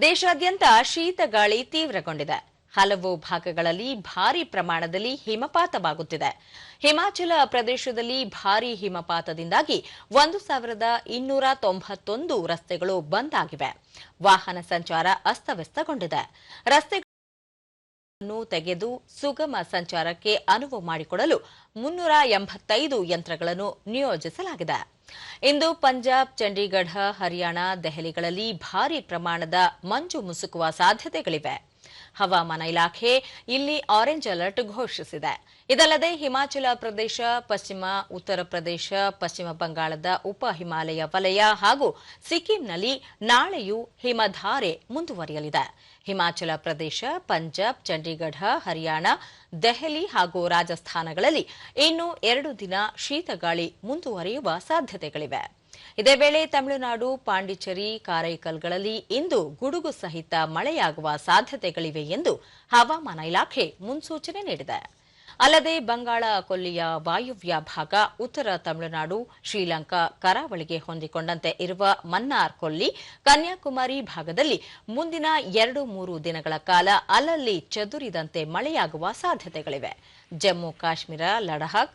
ದೇಶಾದ್ಯಂತ ಶೀತ ಗಾಳಿ ತೀವ್ರಗೊಂಡಿದೆ. ಹಲವು ಭಾಗಗಳಲ್ಲಿ ಭಾರಿ ಪ್ರಮಾಣದಲ್ಲಿ ಹಿಮಪಾತವಾಗುತ್ತಿದೆ. ಹಿಮಾಚಲ ಪ್ರದೇಶದಲ್ಲಿ ಭಾರಿ ಹಿಮಪಾತದಿಂದಾಗಿ ಒಂದು ಸಾವಿರದ ಇನ್ನೂರ ತೊಂಬತ್ತೊಂದು ರಸ್ತೆಗಳು ಬಂದ್ ಆಗಿವೆ. ವಾಹನ ಸಂಚಾರ ಅಸ್ತವ್ಯಸ್ತಗೊಂಡಿದೆ. ರಸ್ತೆಗಳನ್ನು ತೆಗೆದು ಸುಗಮ ಸಂಚಾರಕ್ಕೆ ಅನುವು ಮಾಡಿಕೊಡಲು ಮುನ್ನೂರ ಎಂಬತ್ತೈದು ಯಂತ್ರಗಳನ್ನು ನಿಯೋಜಿಸಲಾಗಿದೆ. ಇಂದು ಪಂಜಾಬ್ ಚಂಡೀಗಢ ಹರಿಯಾಣ ದೆಹಲಿಗಳಲ್ಲಿ ಭಾರಿ ಪ್ರಮಾಣದ ಮಂಜು ಮುಸುಕುವ ಸಾಧ್ಯತೆಗಳಿವೆ. ಹವಾಮಾನ ಇಲಾಖೆ ಇಲ್ಲಿ ಆರೆಂಜ್ ಅಲರ್ಟ್ ಘೋಷಿಸಿದೆ. ಇದಲ್ಲದೆ ಹಿಮಾಚಲ ಪ್ರದೇಶ, ಪಶ್ಚಿಮ, ಉತ್ತರ ಪ್ರದೇಶ, ಪಶ್ಚಿಮ ಬಂಗಾಳದ ಉಪ ಹಿಮಾಲಯ ವಲಯ ಹಾಗೂ ಸಿಕ್ಕಿಂನಲ್ಲಿ ನಾಳೆಯೂ ಹಿಮಧಾರೆ ಮುಂದುವರಿಯಲಿದೆ. ಹಿಮಾಚಲ ಪ್ರದೇಶ, ಪಂಜಾಬ್, ಚಂಡೀಗಢ, ಹರಿಯಾಣ, ದೆಹಲಿ ಹಾಗೂ ರಾಜಸ್ಥಾನಗಳಲ್ಲಿ ಇನ್ನು ಎರಡು ದಿನ ಶೀತಗಾಳಿ ಮುಂದುವರಿಯುವ ಸಾಧ್ಯತೆಗಳಿವೆ. ಇದೇ ವೇಳೆ ತಮಿಳುನಾಡು, ಪಾಂಡಿಚೇರಿ, ಕಾರೈಕಲ್ಗಳಲ್ಲಿ ಇಂದು ಗುಡುಗು ಸಹಿತ ಮಳೆಯಾಗುವ ಸಾಧ್ಯತೆಗಳಿವೆ ಎಂದು ಹವಾಮಾನ ಇಲಾಖೆ ಮುನ್ಸೂಚನೆ ನೀಡಿದೆ. ಅಲ್ಲದೆ ಬಂಗಾಳ ಕೊಲ್ಲಿಯ ವಾಯುವ್ಯ ಭಾಗ ಉತ್ತರ ತಮಿಳುನಾಡು, ಶ್ರೀಲಂಕಾ, ಕರಾವಳಿಗೆ ಹೊಂದಿಕೊಂಡಂತೆ ಇರುವ ಮನ್ನಾರ್ ಕೊಲ್ಲಿ, ಕನ್ಯಾಕುಮಾರಿ ಭಾಗದಲ್ಲಿ ಮುಂದಿನ ಎರಡು ಮೂರು ದಿನಗಳ ಕಾಲ ಅಲ್ಲಲ್ಲಿ ಚದುರಿದಂತೆ ಮಳೆಯಾಗುವ ಸಾಧ್ಯತೆಗಳಿವೆ. ಜಮ್ಮು, ಕಾಶ್ಮೀರ, ಲಡಾಖ್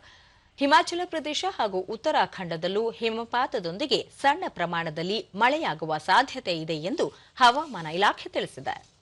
ಹಿಮಾಚಲ ಪ್ರದೇಶ ಹಾಗೂ ಉತ್ತರಾಖಂಡದಲ್ಲೂ ಹಿಮಪಾತದೊಂದಿಗೆ ಸಣ್ಣ ಪ್ರಮಾಣದಲ್ಲಿ ಮಳೆಯಾಗುವ ಸಾಧ್ಯತೆ ಇದೆ ಎಂದು ಹವಾಮಾನ ಇಲಾಖೆ ತಿಳಿಸಿದೆ.